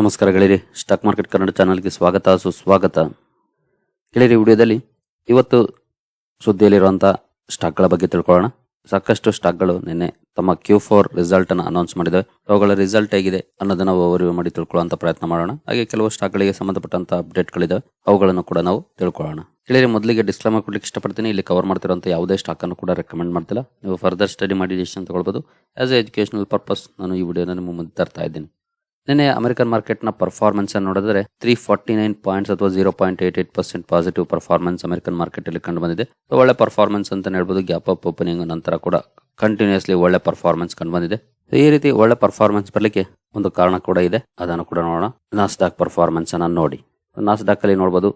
ನಮಸ್ಕಾರ ಗೆಳೆಯರಿ, stock market Kannada ಚಾನಲ್ಗೆ ಸ್ವಾಗತ, ಸುಸ್ವಾಗತ. ಗೆಳೆಯರಿ ವಿಡಿಯೋದಲ್ಲಿ ಇವತ್ತು ಸುದ್ದಿಯಲ್ಲಿರುವಂಥ ಸ್ಟಾಕ್ಗಳ ಬಗ್ಗೆ ತಿಳ್ಕೊಳ್ಳೋಣ. ಸಾಕಷ್ಟು ಸ್ಟಾಕ್ಗಳು ನಿನ್ನೆ ತಮ್ಮ ಕ್ಯೂ ಫೋರ್ ರಿಸಲ್ಟನ್ನು ಅನೌನ್ಸ್ ಮಾಡಿದೆ ಅವುಗಳ ರಿಸಲ್ಟ್ ಹೇಗಿದೆ ಅನ್ನೋದನ್ನ ಓವರ್ವ್ಯೂ ಮಾಡಿ ತಿಳ್ಕೊಳ್ಳುವಂಥ ಪ್ರಯತ್ನ ಮಾಡೋಣ. ಹಾಗೆ ಕೆಲವು ಸ್ಟಾಕ್ಗಳಿಗೆ ಸಂಬಂಧಪಟ್ಟಂಥ ಅಪ್ಡೇಟ್ಗಳಿದ್ದಾವೆ ಅವುಗಳನ್ನು ಕೂಡ ನಾವು ತಿಳ್ಕೊಳ್ಳೋಣ. ಗೆಳೆಯರಿ, ಮೊದಲಿಗೆ ಡಿಸ್ಕ್ಲೇಮರ್ ಕೊಡ್ಲಿಕ್ಕೆ ಇಷ್ಟಪಡ್ತೀನಿ. ಇಲ್ಲಿ ಕವರ್ ಮಾಡ್ತಿರುವಂಥ ಯಾವುದೇ ಸ್ಟಾಕನ್ನು ಕೂಡ ರೆಕಮೆಂಡ್ ಮಾಡ್ತಿಲ್ಲ. ನೀವು ಫರ್ದರ್ ಸ್ಟಡಿ ಮಾಡಿ ಡಿಸಿಷನ್ ತಗೊಳ್ಬೋದು. ಆಸ್ ಎ ಎಜುಕೇಶನಲ್ ಪರ್ಪಸ್ ನಾನು ಈ ವಿಡಿಯೋನ ನಿಮ್ಮ ಮುಂದೆ ತರ್ತಾ ಇದ್ದೀನಿ. ನಿನ್ನೆ ಅಮೆರಿಕನ್ ಮಾರ್ಕೆಟ್ನ ಪರ್ಫಾರ್ಮೆನ್ಸ್ ಅನ್ನು ನೋಡಿದ್ರೆ ತ್ರೀ ಫಾರ್ಟಿ ನೈನ್ ಪಾಯಿಂಟ್ಸ್ ಅಥವಾ zero point eight eight percent positive performance American market ಅಲ್ಲಿ ಕಂಡು ಬಂದಿದೆ. ಒಳ್ಳೆ ಪರ್ಫಾರ್ಮೆನ್ಸ್ ಅಂತ ಹೇಳ್ಬೋದು ಗ್ಯಾಪ್ ಅಪ್ ಓಪನಿಂಗ್ ನಂತರ ಕೂಡ ಕಂಟಿನ್ಯೂಸ್ಲಿ ಒಳ್ಳೆ ಪರ್ಫಾರ್ಮೆನ್ಸ್ ಕಂಡು ಬಂದಿದೆ. ಈ ರೀತಿ ಒಳ್ಳೆ ಪರ್ಫಾರ್ಮೆನ್ಸ್ ಬರಲಿಕ್ಕೆ ಒಂದು ಕಾರಣ ಕೂಡ ಇದೆ. ಅದನ್ನು ಕೂಡ ನೋಡೋಣ. ನಾಸ್ಡಾಕ್ ಪರ್ಫಾರ್ಮೆನ್ಸ್ ಅನ್ನು ನೋಡಿ. ನಾಸ್ಡಾಕ್ ಅಲ್ಲಿ ನೋಡಬಹುದು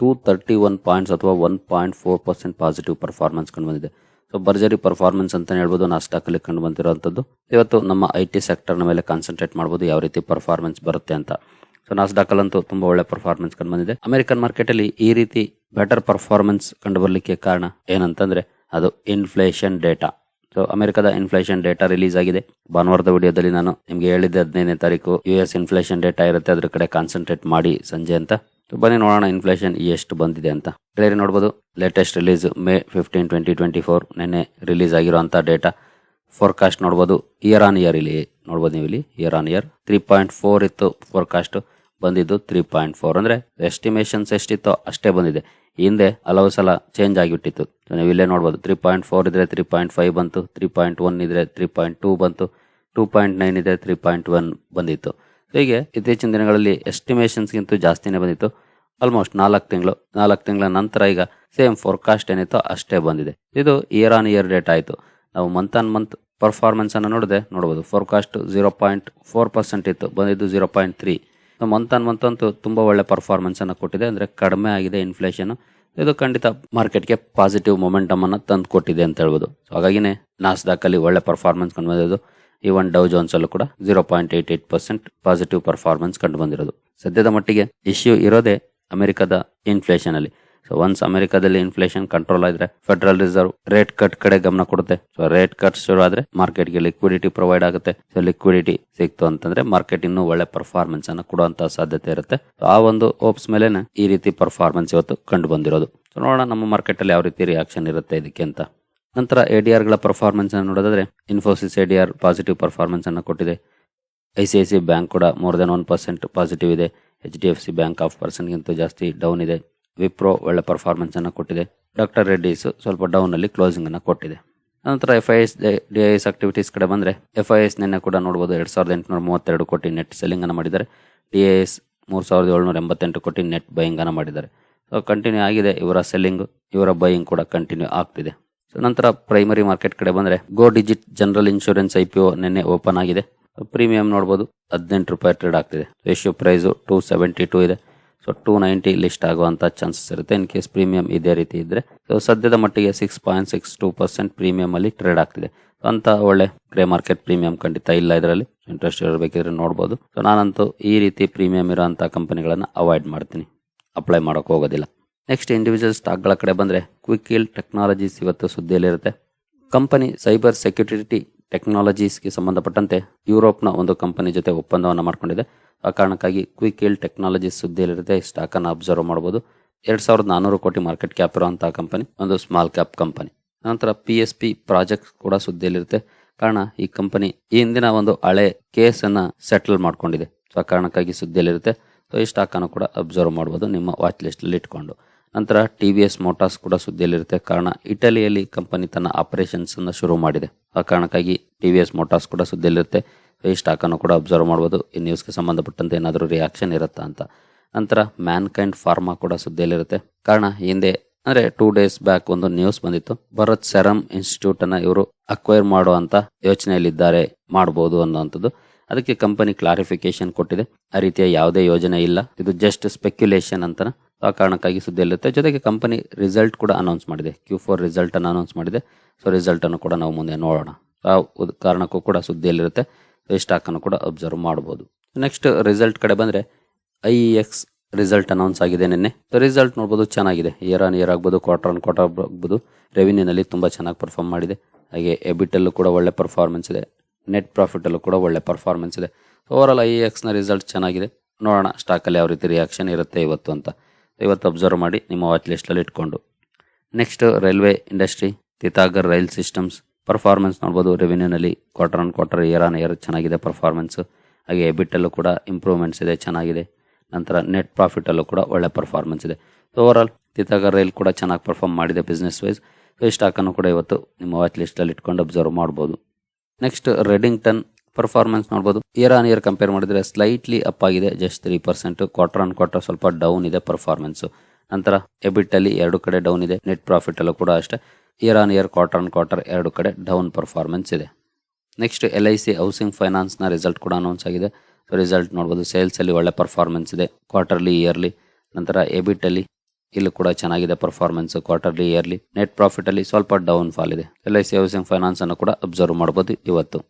ಟೂ ತರ್ಟಿ ಒನ್ ಪಾಯಿಂಟ್ಸ್ ಅಥವಾ one point four percent positive performance ಕಂಡು ಬಂದಿದೆ. ಸೊ ಭರ್ಜರಿ ಪರ್ಫಾರ್ಮೆನ್ಸ್ ಅಂತ ಹೇಳ್ಬೋದು. ನಾಸ್ಟಾಕ್ ಅಲ್ಲಿ ಕಂಡು ಬಂದಿರುವಂತದ್ದು ಇವತ್ತು ನಮ್ಮ ಐ ಟಿ ಸೆಕ್ಟರ್ನ ಮೇಲೆ ಕಾನ್ಸಂಟ್ರೇಟ್ ಮಾಡಬಹುದು ಯಾವ ರೀತಿ ಪರ್ಫಾರ್ಮೆನ್ಸ್ ಬರುತ್ತೆ ಅಂತ. ಸೊ ನಾಸ್ಡಾಕ್ ಅಲ್ಲಂತೂ ತುಂಬಾ ಒಳ್ಳೆ ಪರ್ಫಾರ್ಮೆನ್ಸ್ ಕಂಡು ಬಂದಿದೆ. ಅಮೆರಿಕನ್ ಮಾರ್ಕೆಟ್ ಅಲ್ಲಿ ಈ ರೀತಿ ಬೆಟರ್ ಪರ್ಫಾರ್ಮೆನ್ಸ್ ಕಂಡು ಬರಲಿಕ್ಕೆ ಕಾರಣ ಏನಂತಂದ್ರೆ, ಅದು ಇನ್ಫ್ಲೇಷನ್ ಡೇಟಾ ಸೊ ಅಮೆರಿಕದ ಇನ್ಫ್ಲೇಷನ್ ಡೇಟಾ ರಿಲೀಸ್ ಆಗಿದೆ. ಭಾನುವಾರದ ವಿಡಿಯೋದಲ್ಲಿ ನಾನು ನಿಮ್ಗೆ ಹೇಳಿದ್ದೆ ಹದಿನೈದನೇ ತಾರೀಕು ಯು ಎಸ್ ಇನ್ಫ್ಲೇಷನ್ ಡೇಟಾ ಇರುತ್ತೆ. ಅದ್ರ ಕಡೆ ಕಾನ್ಸಂಟ್ರೇಟ್ ಮಾಡಿ ಸಂಜೆ ಅಂತ ಬನ್ನಿ ನೋಡೋಣ ಇನ್ಫ್ಲೇಷನ್ ಎಷ್ಟು ಬಂದಿದೆ ಅಂತ. ಬೇರೆ ನೋಡ್ಬೋದು. Latest release May fifteen twenty twenty four ನಿನ್ನೆ ರಿಲೀಸ್ ಆಗಿರುವಂಥ ಡೇಟಾ ಫೋರ್ಕಾಸ್ಟ್ ನೋಡ್ಬೋದು. ಇಯರ್ ಆನ್ ಇಯರ್ ಇಲ್ಲಿ ನೋಡ್ಬೋದು ನೀವು ಇಲ್ಲಿ. Year on year three point four ಇತ್ತು ಫೋರ್ಕಾಸ್ಟ್ ಬಂದಿದ್ದು ತ್ರೀ ಪಾಯಿಂಟ್ ಫೋರ್ ಅಂದರೆ ಎಸ್ಟಿಮೇಷನ್ಸ್ ಎಷ್ಟಿತ್ತೋ ಅಷ್ಟೇ ಬಂದಿದೆ. ಹಿಂದೆ ಹಲವು ಸಲ ಚೇಂಜ್ ಆಗಿಬಿಟ್ಟಿತ್ತು. ನೀವು ಇಲ್ಲೇ ನೋಡ್ಬೋದು. ತ್ರೀ ಪಾಯಿಂಟ್ ಫೋರ್ ಇದ್ರೆ ತ್ರೀ ಪಾಯಿಂಟ್ ಫೈವ್ ಬಂತು. ತ್ರೀ ಪಾಯಿಂಟ್ ಒನ್ ಇದ್ರೆ ತ್ರೀ ಪಾಯಿಂಟ್ ಟೂ ಬಂತು. ಟೂ ಪಾಯಿಂಟ್ ನೈನ್ ಇದ್ರೆ ತ್ರೀ ಪಾಯಿಂಟ್ ಒನ್ ಬಂದಿತ್ತು. ಹೀಗೆ ಇತ್ತೀಚಿನ ದಿನಗಳಲ್ಲಿ ಎಸ್ಟಿಮೇಷನ್ಸ್ಗಿಂತ ಜಾಸ್ತಿನೇ ಬಂದಿತ್ತು. ಆಲ್ಮೋಸ್ಟ್ ನಾಲ್ಕು ತಿಂಗಳು, ನಾಲ್ಕು ತಿಂಗಳ ನಂತರ ಈಗ ಸೇಮ್ ಫೋರ್ಕಾಸ್ಟ್ ಏನಿತ್ತು ಅಷ್ಟೇ ಬಂದಿದೆ. ಇದು ಇಯರ್ ಆನ್ ಇಯರ್ ಡೇಟ್ ಆಯಿತು. ನಾವು ಮಂತ್ ಆನ್ ಮಂತ್ ಪರ್ಫಾರ್ಮೆನ್ಸ್ ಅನ್ನು ನೋಡಿದೆ ನೋಡಬಹುದು forecast zero point four percent ಇತ್ತು, ಬಂದಿದ್ದು zero point three month on month ಅಂತೂ ತುಂಬಾ ಒಳ್ಳೆ ಪರ್ಫಾರ್ಮೆನ್ಸ್ ಅನ್ನು ಕೊಟ್ಟಿದೆ. ಅಂದ್ರೆ ಕಡಿಮೆ ಆಗಿದೆ ಇನ್ಫ್ಲೇಷನ್ ಇದು ಖಂಡಿತ ಮಾರ್ಕೆಟ್ಗೆ ಪಾಸಿಟಿವ್ ಮೊಮೆಂಟಮ್ ಅನ್ನು ತಂದು ಕೊಟ್ಟಿದೆ ಅಂತ ಹೇಳ್ಬೋದು. ಸೊ ಹಾಗಾಗಿನೇ ನಾಸ್ದಾಕಲ್ಲಿ ಒಳ್ಳೆ ಪರ್ಫಾರ್ಮೆನ್ಸ್ ಕಂಡು ಬಂದಿರೋದು ಈವನ್ ಡೌ ಜೋನ್ಸ್ ಅಲ್ಲೂ ಕೂಡ zero point eight eight percent positive performance ಕಂಡು ಬಂದಿರೋದು. ಸದ್ಯದ ಮಟ್ಟಿಗೆ ಇಶ್ಯೂ ಇರೋದೇ ಅಮೆರಿಕದ ಇನ್ಫ್ಲೇಷನ್ ಅಲ್ಲಿ. ಸೊ ಒನ್ಸ್ ಅಮೆರಿಕದಲ್ಲಿ ಇನ್ಫ್ಲೇಷನ್ ಕಂಟ್ರೋಲ್ ಆದ್ರೆ ಫೆಡರಲ್ ರಿಸರ್ವ್ ರೇಟ್ ಕಟ್ ಕಡೆ ಗಮನ ಕೊಡುತ್ತೆ. ಸೊ ರೇಟ್ ಕಟ್ ಶುರು ಆದ್ರೆ ಮಾರ್ಕೆಟ್ಗೆ ಲಿಕ್ವಿಡಿಟಿ ಪ್ರೊವೈಡ್ ಆಗುತ್ತೆ. ಸೊ ಲಿಕ್ವಿಡಿಟಿ ಸಿಕ್ತು ಅಂತಂದ್ರೆ ಮಾರ್ಕೆಟ್ ಇನ್ನೂ ಒಳ್ಳೆ ಪರ್ಫಾರ್ಮೆನ್ಸ್ ಅನ್ನು ಕೊಡುವಂತ ಸಾಧ್ಯತೆ ಇರುತ್ತೆ. ಆ ಒಂದು ಹೋಪ್ಸ್ ಮೇಲೆನೆ ಈ ರೀತಿ ಪರ್ಫಾರ್ಮೆನ್ಸ್ ಇವತ್ತು ಕಂಡು ಬಂದಿರೋದು. ನೋಡೋಣ ನಮ್ಮ ಮಾರ್ಕೆಟ್ ಅಲ್ಲಿ ಯಾವ ರೀತಿ ರಿಯಾಕ್ಷನ್ ಇರುತ್ತೆ ಇದಕ್ಕೆ ಅಂತ. ನಂತರ ಎ ಡಿ ಆರ್ಗಳ ಪರ್ಫಾರ್ಮೆನ್ಸ್ ಅನ್ನು ನೋಡೋದಾದ್ರೆ Infosys A D R positive performance ಅನ್ನು ಕೊಟ್ಟಿದೆ. I C I C bank ಕೂಡ more than one percent positive ಇದೆ. H D F C bank half ಪರ್ಸೆಂಟ್ಗಿಂತ ಜಾಸ್ತಿ ಡೌನ್ ಇದೆ. ವಿಪ್ರೋ ಒಳ್ಳೆ ಪರ್ಫಾರ್ಮೆನ್ಸ್ ಅನ್ನು ಕೊಟ್ಟಿದೆ. ಡಾಕ್ಟರ್ ರೆಡ್ಡಿಸ್ ಸ್ವಲ್ಪ ಡೌನ್ ಅಲ್ಲಿ ಕ್ಲೋಸಿಂಗ್ ಅನ್ನು ಕೊಟ್ಟಿದೆ. ನಂತರ F I S D I S activities ಕಡೆ ಬಂದರೆ ಎಫ್ ಐ ಎಸ್ ನಿನ್ನೆ ಕೂಡ ನೋಡ್ಬೋದು ಎರಡು ಸಾವಿರದ ಎಂಟುನೂರ ಮೂವತ್ತೆರಡು ಕೋಟಿ ನೆಟ್ ಸೆಲ್ಲಿಂಗ್ ಅನ್ನು ಮಾಡಿದ್ದಾರೆ. ಡಿ ಐ ಎಸ್ ಮೂರು ಸಾವಿರದ ಏಳ್ನೂರ ಎಂಬತ್ತೆಂಟು ಕೋಟಿ ನೆಟ್ ಬೈಯಿಂಗ್ ಅನ್ನು ಮಾಡಿದ್ದಾರೆ. ಸೊ ಕಂಟಿನ್ಯೂ ಆಗಿದೆ ಇವರ ಸೆಲ್ಲಿಂಗ್ ಇವರ ಬೈಯಿಂಗ್ ಕೂಡ ಕಂಟಿನ್ಯೂ ಆಗ್ತಿದೆ. ನಂತರ ಪ್ರೈಮರಿ ಮಾರ್ಕೆಟ್ ಕಡೆ ಬಂದ್ರೆ Go Digit general insurance I P ನಿನ್ನೆ ಓಪನ್ ಆಗಿದೆ. ಪ್ರೀಮಿಯಂ ನೋಡಬಹುದು ಹದಿನೆಂಟು ರೂಪಾಯಿ ಟ್ರೇಡ್ ಆಗ್ತಿದೆ. Ratio price two seventy two ಇದೆ. ಸೊ ಟೂ ನೈಂಟಿ ಲಿಸ್ಟ್ ಆಗುವಂತ ಚಾನ್ಸಸ್ ಇರುತ್ತೆ. ಇನ್ ಕೇಸ್ ಪ್ರೀಮಿಯಂ ಇದೇ ರೀತಿ ಇದ್ರೆ ಸೊ ಸದ್ಯದ ಮಟ್ಟಿಗೆ six point six two percent premium ಅಲ್ಲಿ ಟ್ರೇಡ್ ಆಗ್ತಿದೆ. ಅಂತ ಒಳ್ಳೆ ಗ್ರೇ ಮಾರ್ಕೆಟ್ ಪ್ರೀಮಿಯಂ ಖಂಡಿತ ಇಲ್ಲ ಇದರಲ್ಲಿ. ಇಂಟ್ರೆಸ್ಟ್ ಇರಬೇಕಿದ್ರೆ ನೋಡಬಹುದು ಸೊ ನಾನಂತೂ ಈ ರೀತಿ ಪ್ರೀಮಿಯಂ ಇರೋಂಥ ಕಂಪನಿಗಳನ್ನ ಅವಾಯ್ಡ್ ಮಾಡ್ತೀನಿ. ಅಪ್ಲೈ ಮಾಡೋಕೆ ಹೋಗೋದಿಲ್ಲ. ನೆಕ್ಸ್ಟ್ ಇಂಡಿವಿಜುವಲ್ ಸ್ಟಾಕ್ಗಳ ಕಡೆ ಬಂದರೆ ಕ್ವಿಕ್ ಹೀಲ್ ಟೆಕ್ನಾಲಜೀಸ್ ಇವತ್ತು ಸುದ್ದಿಯಲ್ಲಿರುತ್ತೆ. ಕಂಪನಿ ಸೈಬರ್ ಸೆಕ್ಯೂರಿಟಿ ಟೆಕ್ನಾಲಜೀಸ್ಗೆ ಸಂಬಂಧಪಟ್ಟಂತೆ ಯುರೋಪ್ನ ಒಂದು ಕಂಪನಿ ಜೊತೆ ಒಪ್ಪಂದವನ್ನು ಮಾಡಿಕೊಂಡಿದೆ. ಆ ಕಾರಣಕ್ಕಾಗಿ ಕ್ವಿಕ್ ಹೀಲ್ ಟೆಕ್ನಾಲಜೀಸ್ ಸುದ್ದಿಯಲ್ಲಿರುತ್ತೆ. ಈ ಸ್ಟಾಕನ್ನು ಅಬ್ಸರ್ವ್ ಮಾಡ್ಬೋದು. ಎರಡು ಸಾವಿರದ ನಾನೂರು ಕೋಟಿ ಮಾರ್ಕೆಟ್ ಕ್ಯಾಪ್ ಇರುವಂತಹ ಕಂಪನಿ ಒಂದು ಸ್ಮಾಲ್ ಕ್ಯಾಪ್ ಕಂಪನಿ ನಂತರ ಪಿ ಎಸ್ ಪಿ ಪ್ರಾಜೆಕ್ಟ್ ಕೂಡ ಸುದ್ದಿಯಲ್ಲಿರುತ್ತೆ. ಕಾರಣ ಈ ಕಂಪನಿ ಈ ಹಿಂದಿನ ಒಂದು ಹಳೆ ಕೇಸನ್ನು ಸೆಟಲ್ ಮಾಡ್ಕೊಂಡಿದೆ. ಸೊ ಆ ಕಾರಣಕ್ಕಾಗಿ ಸುದ್ದಿಯಲ್ಲಿರುತ್ತೆ. ಸೊ ಈ ಸ್ಟಾಕನ್ನು ಕೂಡ ಅಬ್ಸರ್ವ್ ಮಾಡ್ಬೋದು. ನಿಮ್ಮ ವಾಚ್ ಲಿಸ್ಟ್ ಅಲ್ಲಿ ಇಟ್ಕೊಂಡು. ನಂತರ ಟಿ ವಿ ಎಸ್ ಮೋಟಾರ್ಸ್ ಕೂಡ ಸುದ್ದಿಯಲ್ಲಿರುತ್ತೆ. ಕಾರಣ, ಇಟಲಿಯಲ್ಲಿ ಕಂಪನಿ ತನ್ನ ಆಪರೇಷನ್ಸ್ ಅನ್ನು ಶುರು ಮಾಡಿದೆ. ಆ ಕಾರಣಕ್ಕಾಗಿ ಟಿ ವಿ ಎಸ್ ಮೋಟಾರ್ಸ್ ಕೂಡ ಸುದ್ದಿಯಲ್ಲಿರುತ್ತೆ. ಈ ಸ್ಟಾಕ್ ಅನ್ನು ಕೂಡ ಅಬ್ಸರ್ವ್ ಮಾಡಬಹುದು ಈ ನ್ಯೂಸ್ಗೆ ಸಂಬಂಧಪಟ್ಟಂತೆ ಏನಾದರೂ ರಿಯಾಕ್ಷನ್ ಇರುತ್ತಾ ಅಂತ. ನಂತರ ಮ್ಯಾನ್ ಕೈಂಡ್ ಫಾರ್ಮಾ ಕೂಡ ಸುದ್ದಿಯಲ್ಲಿರುತ್ತೆ. ಕಾರಣ ಹಿಂದೆ ಅಂದ್ರೆ ಟೂ ಡೇಸ್ ಬ್ಯಾಕ್ ಒಂದು ನ್ಯೂಸ್ ಬಂದಿತ್ತು. ಭರತ್ ಸೆರಮ್ ಇನ್ಸ್ಟಿಟ್ಯೂಟ್ ಅನ್ನ ಇವರು ಅಕ್ವೈರ್ ಮಾಡುವಂತ ಯೋಚನೆಯಲ್ಲಿದ್ದಾರೆ ಮಾಡಬಹುದು ಅನ್ನುವಂಥದ್ದು. ಅದಕ್ಕೆ ಕಂಪನಿ ಕ್ಲಾರಿಫಿಕೇಶನ್ ಕೊಟ್ಟಿದೆ. ಆ ರೀತಿಯ ಯಾವುದೇ ಯೋಜನೆ ಇಲ್ಲ. ಇದು ಜಸ್ಟ್ ಸ್ಪೆಕ್ಯುಲೇಷನ್ ಅಂತ ಆ ಕಾರಣಕ್ಕಾಗಿ ಸುದ್ದಿಯಲ್ಲಿರುತ್ತೆ ಜೊತೆಗೆ ಕಂಪನಿ ರಿಸಲ್ಟ್ ಕೂಡ ಅನೌನ್ಸ್ ಮಾಡಿದೆ. ಕ್ಯೂ ಫೋರ್ ರಿಸಲ್ಟ್ ಅನ್ನು ಅನೌನ್ಸ್ ಮಾಡಿದೆ. ಸೊ ರಿಸಲ್ಟ್ ಅನ್ನು ಕೂಡ ನಾವು ಮುಂದೆ ನೋಡೋಣ. ಆ ಕಾರಣಕ್ಕೂ ಕೂಡ ಸುದ್ದಿಯಲ್ಲಿರುತ್ತೆ. ಈ ಸ್ಟಾಕ್ ಅನ್ನು ಕೂಡ ಅಬ್ಸರ್ವ್ ಮಾಡಬಹುದು ನೆಕ್ಸ್ಟ್ ರಿಸಲ್ಟ್ ಕಡೆ ಬಂದ್ರೆ ಐ ಎಕ್ಸ್ ರಿಸಲ್ಟ್ ಅನೌನ್ಸ್ ಆಗಿದೆ ನಿನ್ನೆ. ರಿಸಲ್ಟ್ ನೋಡ್ಬೋದು, ಚೆನ್ನಾಗಿದೆ. ಇಯರ್ ಆನ್ ಇಯರ್ ಆಗ್ಬೋದು ಕ್ವಾರ್ಟರ್ ಆನ್ ಕ್ವಾರ್ಟರ್ ಆಗ್ಬೋದು. ರೆವಿನ್ಯೂನಲ್ಲಿ ತುಂಬಾ ಚೆನ್ನಾಗಿ ಪರ್ಫಾರ್ಮ್ ಮಾಡಿದೆ. ಹಾಗೆ ಎಬಿಟಲ್ಲೂ ಕೂಡ ಒಳ್ಳೆ ಪರ್ಫಾರ್ಮೆನ್ಸ್ ಇದೆ. ನೆಟ್ ಪ್ರಾಫಿಟಲ್ಲೂ ಕೂಡ ಒಳ್ಳೆ ಪರ್ಫಾರ್ಮೆನ್ಸ್ ಇದೆ. ಓವರ್ ಆಲ್ ಐ ಎಕ್ಸ್ನ ರಿಸಲ್ಟ್ ಚೆನ್ನಾಗಿದೆ. ನೋಡೋಣ ಸ್ಟಾಕಲ್ಲಿ ಯಾವ ರೀತಿ ರಿಯಾಕ್ಷನ್ ಇರುತ್ತೆ ಇವತ್ತು ಅಂತ. ಇವತ್ತು ಅಬ್ಸರ್ವ್ ಮಾಡಿ ನಿಮ್ಮ ವಾಚ್ ಲಿಸ್ಟಲ್ಲಿ ಇಟ್ಕೊಂಡು. Next railway industry Titagarh rail systems performance ನೋಡ್ಬೋದು ರೆವಿನ್ಯೂನಲ್ಲಿ quarter on quarter year on year ಚೆನ್ನಾಗಿದೆ ಪರ್ಫಾರ್ಮೆನ್ಸ್ ಹಾಗೆ ಎಬಿಟಲ್ಲೂ ಕೂಡ ಇಂಪ್ರೂವ್ಮೆಂಟ್ಸ್ ಇದೆ, ಚೆನ್ನಾಗಿದೆ. ನಂತರ ನೆಟ್ ಪ್ರಾಫಿಟಲ್ಲೂ ಕೂಡ ಒಳ್ಳೆ ಪರ್ಫಾರ್ಮೆನ್ಸ್ ಇದೆ. ಓವರ್ ಆಲ್ ತಿತಾಗರ್ ರೈಲ್ ಕೂಡ ಚೆನ್ನಾಗಿ ಪರ್ಫಾರ್ಮ್ ಮಾಡಿದೆ ಬಿಸ್ನೆಸ್ ವೈಸ್ ಸೊ ಈ ಸ್ಟಾಕನ್ನು ಕೂಡ ಇವತ್ತು ನಿಮ್ಮ ವಾಚ್ ಲಿಸ್ಟಲ್ಲಿ ಇಟ್ಕೊಂಡು ಅಬ್ಸರ್ವ್ ಮಾಡ್ಬೋದು. ನೆಕ್ಸ್ಟ್ ರೆಡಿಂಗ್ಟನ್ ಪರ್ಫಾರ್ಮೆನ್ಸ್ ನೋಡ್ಬೋದು. ಇಯರ್ ಆನ್ ಇಯರ್ ಕಂಪೇರ್ ಮಾಡಿದ್ರೆ ಸ್ಲೈಟ್ಲಿ ಅಪ್ ಆಗಿದೆ just three percent quarter on quarter ಸ್ವಲ್ಪ ಡೌನ್ ಇದೆ ಪರ್ಫಾರ್ಮೆನ್ಸ್ ನಂತರ ಎಬಿಟ್ ಅಲ್ಲಿ ಎರಡು ಕಡೆ ಡೌನ್ ಇದೆ ನೆಟ್ ಪ್ರಾಫಿಟ್ ಅಲ್ಲೂ ಕೂಡ ಅಷ್ಟೇ. Year on year quarter on quarter ಎರಡು ಕಡೆ ಡೌನ್ ಪರ್ಫಾರ್ಮೆನ್ಸ್ ಇದೆ. Next L I C housing ಫೈನಾನ್ಸ್ನ result ಕೂಡ ಅನೌನ್ಸ್ ಆಗಿದೆ. ಸೊ ರಿಸಲ್ಟ್ ನೋಡ್ಬೋದು ಸೇಲ್ಸ್ ಅಲ್ಲಿ ಒಳ್ಳೆ ಪರ್ಫಾರ್ಮೆನ್ಸ್ ಇದೆ ಕ್ವಾರ್ಟರ್ಲಿ ಇಯರ್ಲಿ ನಂತರ ಎಬಿಟ್ ಅಲ್ಲಿ ಇಲ್ಲೂ ಕೂಡ ಚೆನ್ನಾಗಿದೆ performance quarterly yearly net profit ಅಲ್ಲಿ ಸ್ವಲ್ಪ ಡೌನ್ ಫಾಲ್ ಇದೆ. L I C housing finance ಅನ್ನು ಕೂಡ ಅಬ್ಸರ್ವ್ ಮಾಡಬಹುದು ಇವತ್ತು.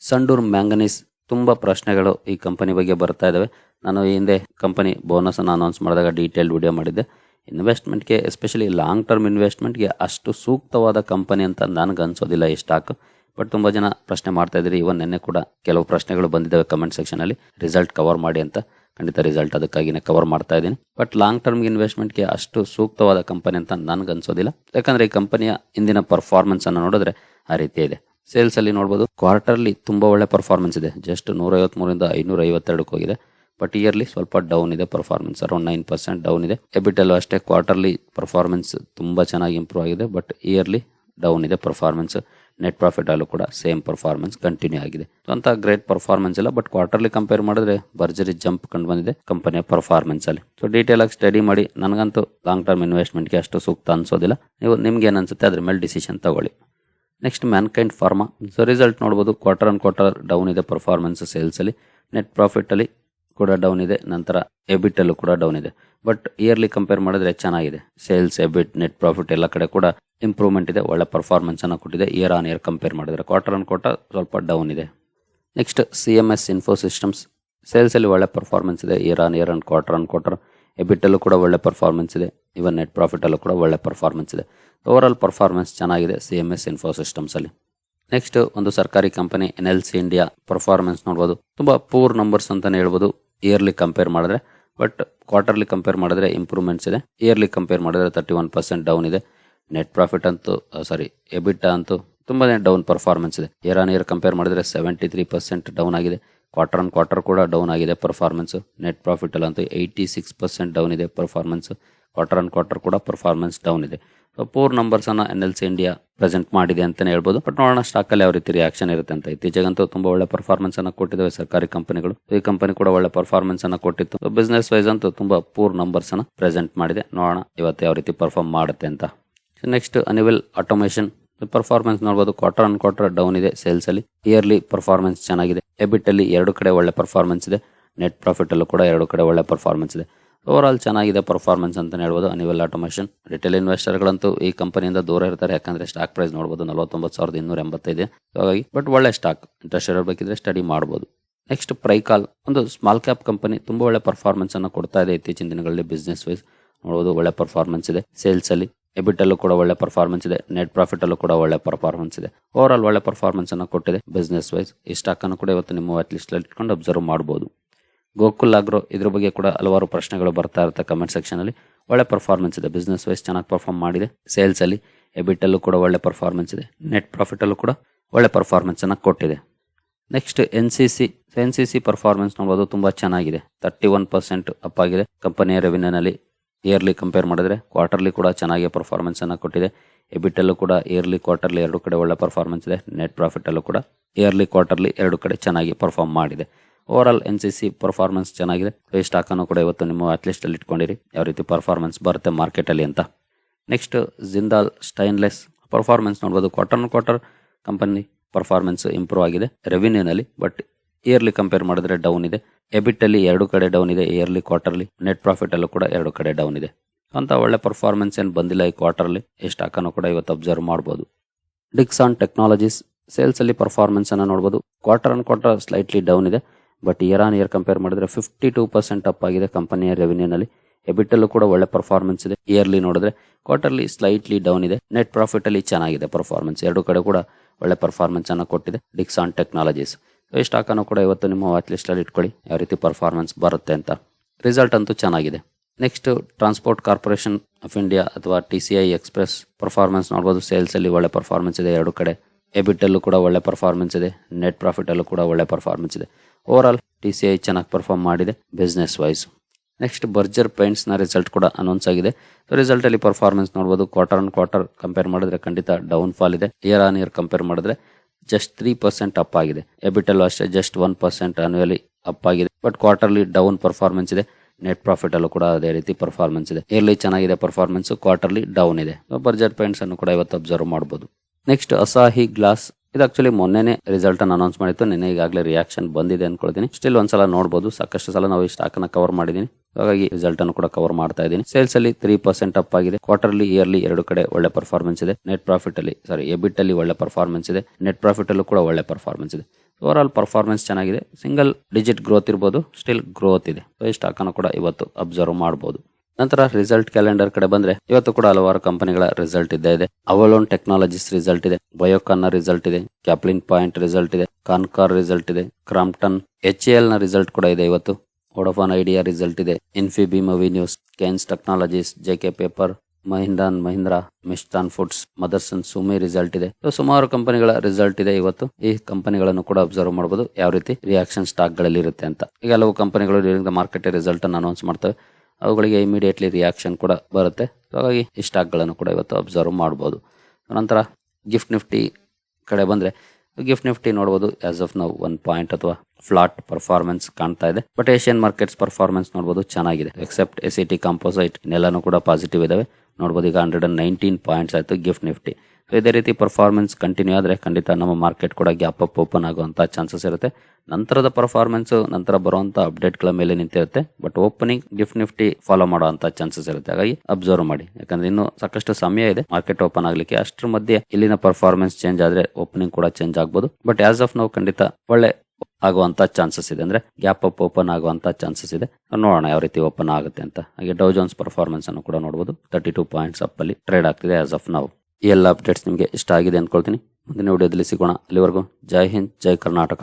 ಸಂಡೂರ್ ಮ್ಯಾಂಗನೀಸ್ ತುಂಬಾ ಪ್ರಶ್ನೆಗಳು ಈ ಕಂಪನಿ ಬಗ್ಗೆ ಬರ್ತಾ ಇದಾವೆ. ನಾನು ಹಿಂದೆ ಕಂಪನಿ ಬೋನಸ್ ಅನ್ನು ಅನೌನ್ಸ್ ಮಾಡಿದಾಗ ಡೀಟೇಲ್ಡ್ ವಿಡಿಯೋ ಮಾಡಿದ್ದೆ. ಇನ್ವೆಸ್ಟ್ಮೆಂಟ್ಗೆ ಎಸ್ಪೆಷಲಿ ಲಾಂಗ್ ಟರ್ಮ್ ಇನ್ವೆಸ್ಟ್ಮೆಂಟ್ಗೆ ಅಷ್ಟು ಸೂಕ್ತವಾದ ಕಂಪನಿ ಅಂತ ನನಗೆ ಅನ್ಸೋದಿಲ್ಲ ಈ ಸ್ಟಾಕ್ ಬಟ್ ತುಂಬಾ ಜನ ಪ್ರಶ್ನೆ ಮಾಡ್ತಾ ಇದ್ರಿ ಇವನ್ ನಿನ್ನೆ ಕೂಡ ಕೆಲವು ಪ್ರಶ್ನೆಗಳು ಬಂದಿದ್ದಾವೆ ಕಮೆಂಟ್ ಸೆಕ್ಷನ್ ಅಲ್ಲಿ. ರಿಸಲ್ಟ್ ಕವರ್ ಮಾಡಿ ಅಂತ. ಖಂಡಿತ ರಿಸಲ್ಟ್ ಅದಕ್ಕಾಗಿನೇ ಕವರ್ ಮಾಡ್ತಾ ಇದ್ದೀನಿ. ಬಟ್ ಲಾಂಗ್ ಟರ್ಮ್ ಇನ್ವೆಸ್ಟ್ಮೆಂಟ್ಗೆ ಅಷ್ಟು ಸೂಕ್ತವಾದ ಕಂಪನಿ ಅಂತ ನನಗೆ ಅನ್ಸೋದಿಲ್ಲ. ಯಾಕಂದ್ರೆ ಈ ಕಂಪನಿಯ ಇಂದಿನ ಪರ್ಫಾರ್ಮೆನ್ಸ್ ಅನ್ನು ನೋಡಿದ್ರೆ ಆ ರೀತಿ ಇದೆ. ಸೇಲ್ಸ್ ಅಲ್ಲಿ ನೋಡಬಹುದು ಕ್ವಾರ್ಟರ್ಲಿ ತುಂಬಾ ಒಳ್ಳೆ ಪರ್ಫಾರ್ಮೆನ್ಸ್ ಇದೆ. ಜಸ್ಟ್ ನೂರ ಮೂರಿಂದ ಐನೂರ ಐವತ್ತೆರಡಕ್ಕೆ ಹೋಗಿದೆ. ಬಟ್ ಇಯರ್ಲಿ ಸ್ವಲ್ಪ ಡೌನ್ ಇದೆ performance around nine percent down ಇದೆ. ಎಬಿಟ್ ಅಲ್ಲೂ ಅಷ್ಟೇ ಕ್ವಾರ್ಟರ್ಲಿ ಪರ್ಫಾರ್ಮೆನ್ಸ್ ತುಂಬಾ ಚೆನ್ನಾಗಿ ಇಂಪ್ರೂವ್ ಆಗಿದೆ. ಬಟ್ ಇಯರ್ಲಿ ಡೌನ್ ಇದೆ ಪರ್ಫಾರ್ಮೆನ್ಸ್ ನೆಟ್ ಪ್ರಾಫಿಟ್ ಅಲ್ಲೂ ಕೂಡ ಸೇಮ್ ಪರ್ಫಾರ್ಮೆನ್ಸ್ ಕಂಟಿನ್ಯೂ ಆಗಿದೆ. ಅಂತ ಗ್ರೇಟ್ ಪರ್ಫಾರ್ಮೆನ್ಸ್ ಇಲ್ಲ. ಬಟ್ ಕ್ವಾರ್ಟರ್ಲಿ ಕಂಪೇರ್ ಮಾಡಿದ್ರೆ ಭರ್ಜರಿ ಜಂಪ್ ಕಂಡು ಬಂದಿದೆ ಕಂಪನಿಯ ಪರ್ಫಾರ್ಮೆನ್ಸ್ ಅಲ್ಲಿ. ಸೊ ಡೀಟೇಲ್ ಆಗಿ ಸ್ಟಡಿ ಮಾಡಿ. ನನಗಂತೂ ಲಾಂಗ್ ಟರ್ಮ್ ಇನ್ವೆಸ್ಟ್ಮೆಂಟ್ಗೆ ಅಷ್ಟು ಸೂಕ್ತ ಅನ್ಸೋದಿಲ್ಲ. ನೀವು ನಿಮ್ಗೆ ಏನ್ ಅನ್ಸುತ್ತೆ? ಅದ್ರ ಮೇಲೆ ಡಿಸಿಷನ್ ತಗೊಳ್ಳಿ. Next Mankind Pharma so result ನೋಡ್ಬೋದು. ಕ್ವಾರ್ಟರ್ ಆನ್ ಕ್ವಾರ್ಟರ್ ಡೌನ್ ಇದೆ ಪರ್ಫಾರ್ಮೆನ್ಸ್ ಸೇಲ್ಸಲ್ಲಿ ನೆಟ್ ಪ್ರಾಫಿಟಲ್ಲಿ ಕೂಡ ಡೌನ್ ಇದೆ. ನಂತರ ಎಬಿಟಲ್ಲೂ ಕೂಡ ಡೌನ್ ಇದೆ. ಬಟ್ ಇಯರ್ಲಿ ಕಂಪೇರ್ ಮಾಡಿದ್ರೆ ಚೆನ್ನಾಗಿದೆ. ಸೇಲ್ಸ್ ಎಬಿಟ್ ನೆಟ್ ಪ್ರಾಫಿಟ್ ಎಲ್ಲ ಕಡೆ ಕೂಡ ಇಂಪ್ರೂವ್ಮೆಂಟ್ ಇದೆ. ಒಳ್ಳೆ ಪರ್ಫಾರ್ಮೆನ್ಸ್ ಅನ್ನ ಕೊಟ್ಟಿದೆ. ಇಯರ್ ಆನ್ ಇಯರ್ ಕಂಪೇರ್ ಮಾಡಿದ್ರೆ ಕ್ವಾರ್ಟರ್ ಆನ್ ಕ್ವಾರ್ಟರ್ ಸ್ವಲ್ಪ ಡೌನ್ ಇದೆ. Next C M S info systems sales ಅಲ್ಲಿ ಒಳ್ಳೆ ಪರ್ಫಾರ್ಮೆನ್ಸ್ ಇದೆ. Year on year and quarter on quarter EBIT ಅಲ್ಲೂ ಕೂಡ ಒಳ್ಳೆ ಪರ್ಫಾರ್ಮೆನ್ಸ್ ಇದೆ. ಇವನ್ ನೆಟ್ ಪ್ರಾಫಿಟಲ್ಲೂ ಕೂಡ ಒಳ್ಳೆ ಪರ್ಫಾರ್ಮೆನ್ಸ್ ಇದೆ. ಓವರ್ ಆಲ್ ಪರ್ಫಾರ್ಮೆನ್ಸ್ ಚೆನ್ನಾಗಿದೆ ಸಿ ಎಂ ಎಸ್ ಇನ್ಫೋಸಿಸ್ಟಮ್ಸಲ್ಲಿ ನೆಕ್ಸ್ಟ್ ಒಂದು ಸರ್ಕಾರಿ company N L C India performance ನೋಡ್ಬೋದು. ತುಂಬ ಪೂರ್ ನಂಬರ್ಸ್ ಅಂತಲೇ ಹೇಳ್ಬೋದು. ಇಯರ್ಲಿ ಕಂಪೇರ್ ಮಾಡಿದ್ರೆ. ಬಟ್ ಕ್ವಾರ್ಟರ್ಲಿ ಕಂಪೇರ್ ಮಾಡಿದ್ರೆ ಇಂಪ್ರೂವ್ಮೆಂಟ್ಸ್ ಇದೆ. ಇಯರ್ಲಿ ಕಂಪೇರ್ ಮಾಡಿದ್ರೆ ತರ್ಟಿ ಒನ್ ಪರ್ಸೆಂಟ್ ಡೌನ್ ಇದೆ. ನೆಟ್ ಪ್ರಾಫಿಟ್ ಅಂತೂ ಸಾರಿ ಎಬಿಟ ಅಂತೂ ತುಂಬಾನೇ ಡೌನ್ ಪರ್ಫಾರ್ಮೆನ್ಸ್ ಇದೆ. ಇಯರ್ ಆನ್ ಇಯರ್ ಕಂಪೇರ್ ಮಾಡಿದ್ರೆ ಸೆವೆಂಟಿ ತ್ರೀ ಪರ್ಸೆಂಟ್ ಡೌನ್ ಆಗಿದೆ. ಕ್ವಾರ್ಟರ್ ಆನ್ ಕ್ವಾರ್ಟರ್ ಕೂಡ ಡೌನ್ ಆಗಿದೆ ಪರ್ಫಾರ್ಮೆನ್ಸ್ ನೆಟ್ ಪ್ರಾಫಿಟಲ್ಲಂತೂ ಏಯ್ಟಿ ಸಿಕ್ಸ್ ಪರ್ಸೆಂಟ್ ಡೌನ್ ಇದೆ ಪರ್ಫಾರ್ಮೆನ್ಸ್ ಕ್ವಾರ್ಟರ್ ಆನ್ ಕ್ವಾರ್ಟರ್ ಕೂಡ ಪರ್ಫಾರ್ಮೆನ್ಸ್ ಡೌನ್ ಇದೆ. So poor ನಂಬರ್ಸನ್ನು N L C India present ಮಾಡಿದೆ ಅಂತಲೇ ಹೇಳ್ಬೋದು. ಬಟ್ ನೋಡೋಣ ಸ್ಟಾಕಲ್ಲಿ ಯಾವ ರೀತಿ ರಿಯಾಕ್ಷನ್ ಇರುತ್ತೆ ಅಂತ. ಇತ್ತೀಚೆಗಂತೂ ತುಂಬ ಒಳ್ಳೆ ಪರ್ಫಾರ್ಮೆನ್ಸ್ ಅನ್ನು ಕೊಟ್ಟಿದ್ದಾವೆ ಸರ್ಕಾರಿ ಕಂಪನಿಗಳು ಈ ಕಂಪನಿ ಕೂಡ ಒಳ್ಳೆ ಪರ್ಫಾರ್ಮೆನ್ಸ್ ಅನ್ನು ಕೊಟ್ಟಿತ್ತು. ಬಿಸ್ನೆಸ್ ವೈಸ್ ಅಂತೂ ತುಂಬ ಪೂರ್ ನಂಬರ್ಸ್ ಅನ್ನು ಪ್ರೆಸೆಂಟ್ ಮಾಡಿದೆ. ನೋಡೋಣ ಇವತ್ತು ಯಾವ ರೀತಿ ಪರ್ಫಾರ್ಮ್ ಮಾಡುತ್ತೆ ಅಂತ. ನೆಕ್ಸ್ಟ್ ಅನಿವೆಲ್ ಆಟೋಮೇಷನ್ ಪರ್ಫಾರ್ಮೆನ್ಸ್ ನೋಡಬಹುದು ಕ್ವಾರ್ಟರ್ ಆನ್ ಕ್ವಾರ್ಟರ್ ಡೌನ್ ಇದೆ ಸೇಲ್ಸ್ ಅಲ್ಲಿ. ಇಯರ್ಲಿ ಪರ್ಫಾರ್ಮೆನ್ಸ್ ಚೆನ್ನಾಗಿದೆ. ಎಬಿಟ್ ಅಲ್ಲಿ ಎರಡು ಕಡೆ ಒಳ್ಳೆ ಪರ್ಫಾರ್ಮೆನ್ಸ್ ಇದೆ. ನೆಟ್ ಪ್ರಾಫಿಟ್ ಅಲ್ಲೂ ಕೂಡ ಎರಡು ಕಡೆ ಒಳ್ಳೆ ಪರ್ಫಾರ್ಮೆನ್ಸ್ ಇದೆ. ಓವರ್ ಆಲ್ ಚೆನ್ನಾಗಿದೆ ಪರ್ಫಾರ್ಮೆನ್ಸ್ ಅಂತ ಹೇಳ್ಬೋದು. ಅನಿವೆಲ್ ಆಟೋಮೇಷನ್ ರಿಟೇಲ್ ಇನ್ವೆಸ್ಟರ್ಗಳಂತೂ ಈ ಕಂಪನಿಯಿಂದ ದೂರ ಇರ್ತಾರೆ. ಯಾಕಂದ್ರೆ ಸ್ಟಾಕ್ ಪ್ರೈಸ್ ನೋಡಬಹುದು ನಲವತ್ತೊಂಬತ್ತು ಸಾವಿರದ ಇನ್ನೂರ ಎಂಬತ್ತೈದು ಹಾಗಾಗಿ ಬಟ್ ಒಳ್ಳೆ ಸ್ಟಾಕ್ ಇಂಟ್ರೆಸ್ಟ್ ಇರಬೇಕಿದ್ರೆ ಸ್ಟಡಿ ಮಾಡಬಹುದು ನೆಕ್ಸ್ಟ್ ಪ್ರೈಕಾಲ್ ಒಂದು ಸ್ಮಾಲ್ ಕ್ಯಾಪ್ ಕಂಪನಿ ತುಂಬಾ ಒಳ್ಳೆ ಪರ್ಫಾರ್ಮೆನ್ಸ್ ಅನ್ನು ಕೊಡ್ತಾ ಇದೆ ಇತ್ತೀಚಿನ ದಿನಗಳಲ್ಲಿ ಬಿಸ್ನೆಸ್ ವೈಸ್ ನೋಡಬಹುದು ಒಳ್ಳೆ ಪರ್ಫಾರ್ಮೆನ್ಸ್ ಇದೆ. ಸೇಲ್ಸ್ ಅಲ್ಲಿ ಎಬಿಟ್ ಅಲ್ಲೂ ಕೂಡ ಒಳ್ಳೆ ಪರ್ಫಾರ್ಮೆನ್ಸ್ ಇದೆ ನೆಟ್ ಪ್ರಾಫಿಟ್ ಅಲ್ಲೂ ಕೂಡ ಒಳ್ಳೆ ಪರ್ಫಾರ್ಮೆನ್ಸ್ ಇದೆ ಓವರ್ ಆಲ್ ಒಳ್ಳೆ ಪರ್ಫಾರ್ಮೆನ್ಸ್ ಅನ್ನು ಕೊಟ್ಟಿದೆ ಬಿಸ್ನೆಸ್ ವೈಸ್ ಈ ಸ್ಟಾಕ್ ಅನ್ನು ಕೂಡ ಇವತ್ತು ನಿಮ್ಮ ಲಿಸ್ಟ್ ಇಟ್ಕೊಂಡು ಅಬ್ಸರ್ವ್ ಮಾಡಬಹುದು ಗೋಕುಲ್ ಆಗ್ರೋ ಇದ್ರ ಬಗ್ಗೆ ಕೂಡ ಹಲವಾರು ಪ್ರಶ್ನೆಗಳು ಬರ್ತಾ ಇರುತ್ತೆ ಕಮೆಂಟ್ ಸೆಕ್ಷನ್ ಅಲ್ಲಿ. ಒಳ್ಳೆ ಪರ್ಫಾರ್ಮೆನ್ಸ್ ಇದೆ ಬಿಸ್ನೆಸ್ ವೈಸ್ ಚೆನ್ನಾಗಿ ಪರ್ಫಾರ್ಮ್ ಮಾಡಿದೆ. ಸೇಲ್ಸ್ ಅಲ್ಲಿ ಎಬಿಟ್ ಕೂಡ ಒಳ್ಳೆ ಪರ್ಫಾರ್ಮೆನ್ಸ್ ಇದೆ ನೆಟ್ ಪ್ರಾಫಿಟ್ ಅಲ್ಲೂ ಕೂಡ ಒಳ್ಳೆ ಪರ್ಫಾರ್ಮೆನ್ಸ್ ಅನ್ನ ಕೊಟ್ಟಿದೆ. Next N C C N C C performance ನೋಡಬಹುದು ತುಂಬಾ ಚೆನ್ನಾಗಿದೆ. ತರ್ಟಿ ಒನ್ ಪರ್ಸೆಂಟ್ ಅಪ್ ಆಗಿದೆ. ಕಂಪನಿಯ ರೆವಿನ್ಯೂನಲ್ಲಿ ಇಯರ್ಲಿ ಕಂಪೇರ್ ಮಾಡಿದ್ರೆ ಕ್ವಾರ್ಟರ್ಲಿ ಕೂಡ ಚೆನ್ನಾಗಿ ಪರ್ಫಾರ್ಮೆನ್ಸನ್ನು ಕೊಟ್ಟಿದೆ. ಎಬಿಟಲ್ಲೂ ಕೂಡ ಇಯರ್ಲಿ ಕ್ವಾರ್ಟರ್ಲಿ ಎರಡು ಕಡೆ ಒಳ್ಳೆ ಪರ್ಫಾರ್ಮೆನ್ಸ್ ಇದೆ. ನೆಟ್ ಪ್ರಾಫಿಟಲ್ಲೂ ಕೂಡ ಇಯರ್ಲಿ ಕ್ವಾರ್ಟರ್ಲಿ ಎರಡು ಕಡೆ ಚೆನ್ನಾಗಿ ಪರ್ಫಾರ್ಮ್ ಮಾಡಿದೆ. Overall N C C performance ಚೆನ್ನಾಗಿದೆ. ಈ ಸ್ಟಾಕ್ ಅನ್ನು ಕೂಡ ಇವತ್ತು ನಿಮ್ಮ ಅಟ್ಲಿಸ್ಟಲ್ಲಿ ಇಟ್ಕೊಂಡಿರಿ. ಯಾವ ರೀತಿ ಪರ್ಫಾರ್ಮೆನ್ಸ್ ಬರುತ್ತೆ ಮಾರ್ಕೆಟ್ ಅಲ್ಲಿ ಅಂತ. ನೆಕ್ಸ್ಟ್ ಜಿಂದಾಲ್ ಸ್ಟೈನ್ಲೆಸ್ ಪರ್ಫಾರ್ಮೆನ್ಸ್ ನೋಡ್ಬೋದು. Quarter quarter company performance improve ಆಗಿದೆ. ರೆವಿನ್ಯೂನಲ್ಲಿ ಬಟ್ ಇಯರ್ಲಿ ಕಂಪೇರ್ ಮಾಡಿದ್ರೆ ಡೌನ್ ಇದೆ. ಎಬಿಟ್ ಅಲ್ಲಿ ಎರಡು ಕಡೆ ಡೌನ್ ಇದೆ ಇಯರ್ಲಿ ಕ್ವಾರ್ಟರ್ಲಿ ನೆಟ್ ಪ್ರಾಫಿಟ್ ಅಲ್ಲೂ ಕೂಡ ಎರಡು ಕಡೆ ಡೌನ್ ಇದೆ. ಅಂತ ಒಳ್ಳೆ ಪರ್ಫಾರ್ಮೆನ್ಸ್ ಏನು ಬಂದಿಲ್ಲ ಈ ಕ್ವಾರ್ಟರ್ಲಿ ಈ ಸ್ಟಾಕ್ ಅನ್ನು ಕೂಡ ಇವತ್ತು ಅಬ್ಸರ್ವ್ ಮಾಡಬಹುದು ಆನ್ ಟೆಕ್ನಾಲಜೀಸ್ ಸೇಲ್ಸ್ ಅಲ್ಲಿ ಪರ್ಫಾರ್ಮೆನ್ಸ್ ಅನ್ನ ನೋಡಬಹುದು quarter on quarter slightly down ಇದೆ but year on year compare ಮಾಡಿದ್ರೆ ಫಿಫ್ಟಿ ಟೂ ಪರ್ಸೆಂಟ್ ಅಪ್ ಆಗಿದೆ ಕಂಪನಿಯ ರೆವಿನ್ಯೂನಲ್ಲಿ ಎಬಿಟ್ ಅಲ್ಲೂ ಕೂಡ ಒಳ್ಳೆ ಪರ್ಫಾರ್ಮೆನ್ಸ್ ಇದೆ ಇಯರ್ಲಿ ನೋಡಿದ್ರೆ. ಕ್ವಾರ್ಟರ್ಲಿ ಸ್ಲೈಟ್ಲಿ ಡೌನ್ ಇದೆ ನೆಟ್ ಪ್ರಾಫಿಟ್ ಅಲ್ಲಿ ಚೆನ್ನಾಗಿದೆ ಪರ್ಫಾರ್ಮೆನ್ಸ್ ಎರಡು ಕಡೆ ಕೂಡ ಒಳ್ಳೆ ಪರ್ಫಾರ್ಮೆನ್ಸ್ ಅನ್ನ ಕೊಟ್ಟಿದೆ ಡಿಕ್ಸ್ ಆನ್ ಟೆಕ್ನಾಲಜೀಸ್ ಈ ಸ್ಟಾಕ್ ಅನ್ನು ಕೂಡ ಇವತ್ತು ನಿಮ್ಮ ವಾಚ್ ಲಿಸ್ಟಲ್ಲಿ ಇಟ್ಕೊಳ್ಳಿ. ಯಾವ ರೀತಿ ಪರ್ಫಾರ್ಮೆನ್ಸ್ ಬರುತ್ತೆ ಅಂತ. ರಿಸಲ್ಟ್ ಅಂತೂ ಚೆನ್ನಾಗಿದೆ. Next transport corporation of India ಅಥವಾ T C I express performance ನೋಡ್ಬೋದು. ಸೇಲ್ಸ್ ಅಲ್ಲಿ ಒಳ್ಳೆ ಪರ್ಫಾರ್ಮೆನ್ಸ್ ಇದೆ ಎರಡು ಕಡೆ. ಎಬಿಟಲ್ಲೂ ಕೂಡ ಒಳ್ಳೆ ಪರ್ಫಾರ್ಮೆನ್ಸ್ ಇದೆ. ನೆಟ್ ಪ್ರಾಫಿಟಲ್ಲೂ ಕೂಡ ಒಳ್ಳೆ ಪರ್ಫಾರ್ಮೆನ್ಸ್ ಇದೆ. Overall T C I ಚೆನ್ನಾಗಿ ಪರ್ಫಾರ್ಮ್ ಮಾಡಿದೆ ಬಿಸ್ನೆಸ್ ವೈಸ್ ನೆಕ್ಸ್ಟ್ ಬರ್ಜರ್ ಪೇಂಟ್ಸ್ನ ರಿಸಲ್ಟ್ ಕೂಡ ಅನೌನ್ಸ್ ಆಗಿದೆ. ರಿಸಲ್ಟ್ ಅಲ್ಲಿ ಪರ್ಫಾರ್ಮೆನ್ಸ್ ನೋಡ್ಬೋದು. ಕ್ವಾರ್ಟರ್ ಆನ್ ಕ್ವಾರ್ಟರ್ ಕಂಪೇರ್ ಮಾಡಿದ್ರೆ ಖಂಡಿತ ಡೌನ್ ಫಾಲ್ ಇದೆ. ಇಯರ್ ಆನ್ ಇಯರ್ ಕಂಪೇರ್ ಮಾಡಿದ್ರೆ ಜಸ್ಟ್ ತ್ರೀ ಪರ್ಸೆಂಟ್ ಅಪ್ ಆಗಿದೆ. ಎಬಿಟಲ್ಲೂ ಅಷ್ಟೇ just one percent annually up ಆಗಿದೆ. ಬಟ್ ಕ್ವಾರ್ಟರ್ಲಿ ಡೌನ್ ಪರ್ಫಾರ್ಮೆನ್ಸ್ ಇದೆ. ನೆಟ್ ಪ್ರಾಫಿಟ್ ಅಲ್ಲೂ ಕೂಡ ಅದೇ ರೀತಿ ಪರ್ಫಾರ್ಮೆನ್ಸ್ ಇದೆ. ಇಯರ್ಲಿ ಚೆನ್ನಾಗಿದೆ ಪರ್ಫಾರ್ಮೆನ್ಸ್ ಕ್ವಾರ್ಟರ್ಲಿ ಡೌನ್ ಇದೆ. ಬರ್ಜೆಟ್ ಪಾಯಿಂಟ್ಸ್ ಅನ್ನು ಕೂಡ ಇವತ್ತು ಅಬ್ಸರ್ವ್ ಮಾಡಬಹುದು ನೆಕ್ಸ್ಟ್ ಅಸಾಹಿ ಗ್ಲಾಸ್ ಇದು ಆಕ್ಚುಲಿ ಮೊನ್ನೆನೆ ರಿಸಲ್ಟ್ ಅನ್ನು ಅನೌನ್ಸ್ ಮಾಡಿತ್ತು. ನಿನ್ನೆ ಈಗಾಗಲೇ ರಿಯಾಕ್ಷನ್ ಬಂದಿದೆ ಅನ್ಕೊಳ್ತೀನಿ. ಸ್ಟಿಲ್ ಒಂದ್ಸಲ ನೋಡಬಹುದು ಸಾಕಷ್ಟು ಸಲ ನಾವು ಈ ಸ್ಟಾಕ್ ಅನ್ನ ಕವರ್ ಮಾಡಿದೀನಿ. ಹಾಗಾಗಿ ರಿಸಲ್ಟ್ ಅನ್ನು ಕೂಡ ಕವರ್ ಮಾಡ್ತಾ ಇದ್ದೀನಿ. ಸೇಲ್ಸ್ ಅಲ್ಲಿ ತ್ರೀ ಪರ್ಸೆಂಟ್ ಅಪ್ ಆಗಿದೆ. ಕ್ವಾರ್ಟರ್ಲಿ ಇಯರ್ಲಿ ಎರಡು ಕಡೆ ಒಳ್ಳೆ ಪರ್ಫಾರ್ಮೆನ್ಸ್ ಇದೆ. ನೆಟ್ ಪ್ರಾಫಿಟ್ ಅಲ್ಲಿ ಸಾರಿ ಎಬಿಟ್ ಅಲ್ಲಿ ಒಳ್ಳೆ ಪರ್ಫಾರ್ಮೆನ್ಸ್ ಇದೆ. ನೆಟ್ ಪ್ರಾಫಿಟ್ ಅಲ್ಲೂ ಕೂಡ ಒಳ್ಳೆ ಪರ್ಫಾರ್ಮೆನ್ಸ್ ಇದೆ. ಓವರ್ ಆಲ್ ಪರ್ಫಾರ್ಮೆನ್ಸ್ ಚೆನ್ನಾಗಿದೆ. ಸಿಂಗಲ್ ಡಿಜಿಟ್ ಗ್ರೋತ್ ಇರ್ಬೋದು. ಸ್ಟಿಲ್ ಗ್ರೋತ್ ಇದೆ. ಈ ಸ್ಟಾಕ್ ಅನ್ನು ಕೂಡ ಇವತ್ತು ಅಬ್ಸರ್ವ್ ಮಾಡಬಹುದು ನಂತರ ರಿಸಲ್ಟ್ ಕ್ಯಾಲೆಂಡರ್ ಕಡೆ ಬಂದ್ರೆ ಇವತ್ತು ಕೂಡ ಹಲವಾರು ಕಂಪನಿಗಳ ರಿಸಲ್ಟ್ ಇದ್ದೇ ಇದೆ. ಅವಲೋನ್ ಟೆಕ್ನಾಲಜಿಸ್ ರಿಸಲ್ಟ್ ಇದೆ. ಬಯೋಕಾನ್ನ ರಿಸಲ್ಟ್ ಇದೆ. ಕ್ಯಾಪ್ಲಿನ್ ಪಾಯಿಂಟ್ ರಿಸಲ್ಟ್ ಇದೆ. ಕಾನ್ಕಾರ್ ರಿಸಲ್ಟ್ ಇದೆ. ಕ್ರಾಂಪ್ಟನ್ ಎಚ್ ಎಲ್ನ ರಿಸಲ್ಟ್ ಕೂಡ ಇದೆ ಇವತ್ತು. ವೋಡಫೋನ್ ಐಡಿಯಾ ರಿಸಲ್ಟ್ ಇದೆ. Infibeam news Kaynes technologies J K paper ಮಹಿಂದ್ರಾನ್ Mahindra Mishtann foods Motherson Sumi result ಇದೆ. ಸುಮಾರು ಕಂಪನಿಗಳ ರಿಸಲ್ಟ್ ಇದೆ ಇವತ್ತು. ಈ ಕಂಪನಿಗಳನ್ನು ಕೂಡ ಅಬ್ಸರ್ವ್ ಮಾಡಬಹುದು ಯಾವ ರೀತಿ ರಿಯಾಕ್ಷನ್ ಸ್ಟಾಕ್ಗಳಲ್ಲಿ ಇರುತ್ತೆ ಅಂತ. ಈಗ ಹಲವು ಕಂಪನಿಗಳು ಡ್ಯೂರಿಂಗ್ ದ ಮಾರ್ಕೆಟ್ ರಿಸಲ್ಟ್ ಅನ್ನು ಅನೌನ್ಸ್ ಮಾಡ್ತವೆ. ಅವುಗಳಿಗೆ ಇಮಿಡಿಯೇಟ್ಲಿ ರಿಯಾಕ್ಷನ್ ಕೂಡ ಬರುತ್ತೆ. ಹಾಗಾಗಿ ಈ ಸ್ಟಾಕ್ಗಳನ್ನು ಕೂಡ ಇವತ್ತು ಅಬ್ಸರ್ವ್ ಮಾಡಬಹುದು ನಂತರ ಗಿಫ್ಟ್ ನಿಫ್ಟಿ ಕಡೆ ಬಂದ್ರೆ ಗಿಫ್ಟ್ ನಿಫ್ಟಿ ನೋಡಬಹುದು ಆಸ್ ಆಫ್ ನಾವು ಒನ್ ಪಾಯಿಂಟ್ ಅಥವಾ ಫ್ಲಾಟ್ ಪರ್ಫಾರ್ಮೆನ್ಸ್ ಕಾಣ್ತಾ ಇದೆ. ಬಟ್ ಏಷ್ಯನ್ ಮಾರ್ಕೆಟ್ಸ್ ಪರ್ಫಾರ್ಮೆನ್ಸ್ ನೋಡಬಹುದು ಚೆನ್ನಾಗಿದೆ. ಎಕ್ಸೆಪ್ಟ್ ಎಸ್ ಟಿ ಕಾಂಪೋಸೈಟ್ ಎಲ್ಲಾನು ಕೂಡ ಪಾಸಿಟಿವ್ ಇದಾವೆ. ನೋಡಬಹುದು ಈಗ ಹಂಡ್ರೆಡ್ ಅಂಡ್ ನೈನ್ಟೀನ್ ಪಾಯಿಂಟ್ಸ್ ಆಯಿತು ಗಿಫ್ಟ್ ನಿಫ್ಟಿ ಸೊ ಇದೇ ರೀತಿ ಪರ್ಫಾರ್ಮೆನ್ಸ್ ಕಂಟಿನ್ಯೂ ಆದರೆ ಖಂಡಿತ ನಮ್ಮ ಮಾರ್ಕೆಟ್ ಕೂಡ ಗ್ಯಾಪ್ ಅಪ್ ಓಪನ್ ಆಗುವಂಥ ಚಾನ್ಸಸ್ ಇರುತ್ತೆ. ನಂತರದ ಪರ್ಫಾರ್ಮೆನ್ಸ್ ನಂತರ ಬರುವಂತ ಅಪ್ಡೇಟ್ಗಳ ಮೇಲೆ ನಿಂತಿರುತ್ತೆ. But opening gift Nifty follow ಮಾಡುವಂಥ ಚಾನ್ಸಸ್ ಇರುತ್ತೆ. ಹಾಗಾಗಿ ಅಬ್ಸರ್ವ್ ಮಾಡಿ. ಯಾಕಂದ್ರೆ ಇನ್ನು ಸಾಕಷ್ಟು ಸಮಯ ಇದೆ. ಮಾರ್ಕೆಟ್ ಓಪನ್ ಆಗಲಿಕ್ಕೆ ಅಷ್ಟರ ಮಧ್ಯೆ ಇಲ್ಲಿನ ಪರ್ಫಾರ್ಮೆನ್ಸ್ ಚೇಂಜ್ ಆದ್ರೆ ಓಪನಿಂಗ್ ಕೂಡ ಚೇಂಜ್ ಆಗ್ಬೋದು. ಬಟ್ ಆಸ್ ಆಫ್ ನಾವು ಖಂಡಿತ ಒಳ್ಳೆ ಆಗುವಂತ ಚಾನ್ಸಸ್ ಇದೆ. ಅಂದ್ರೆ ಗ್ಯಾಪ್ ಅಪ್ ಓಪನ್ ಆಗುವಂತ ಚಾನ್ಸಸ್ ಇದೆ. ನೋಡೋಣ ಯಾವ ರೀತಿ ಓಪನ್ ಆಗುತ್ತೆ ಅಂತ. ಹಾಗೆ ಡೌ ಜೋನ್ಸ್ ಪರ್ಫಾರ್ಮೆನ್ಸ್ ಅನ್ನು ಕೂಡ ನೋಡಬಹುದು ತರ್ಟಿ ಟೂ ಪಾಯಿಂಟ್ಸ್ ಅಪ್ ಅಲ್ಲಿ ಟ್ರೇಡ್ ಆಗ್ತಿದೆ ಆಸ್ ಆಫ್ ನಾವು ಈ ಎಲ್ಲ ಅಪ್ಡೇಟ್ಸ್ ನಿಮಗೆ ಇಷ್ಟ ಆಗಿದೆ ಅನ್ಕೊಳ್ತೀನಿ. ಮುಂದಿನ ವಿಡಿಯೋದಲ್ಲಿ ಸಿಗೋಣ. ಅಲ್ಲಿವರೆಗೂ ಜೈ ಹಿಂದ್, ಜೈ ಕರ್ನಾಟಕ.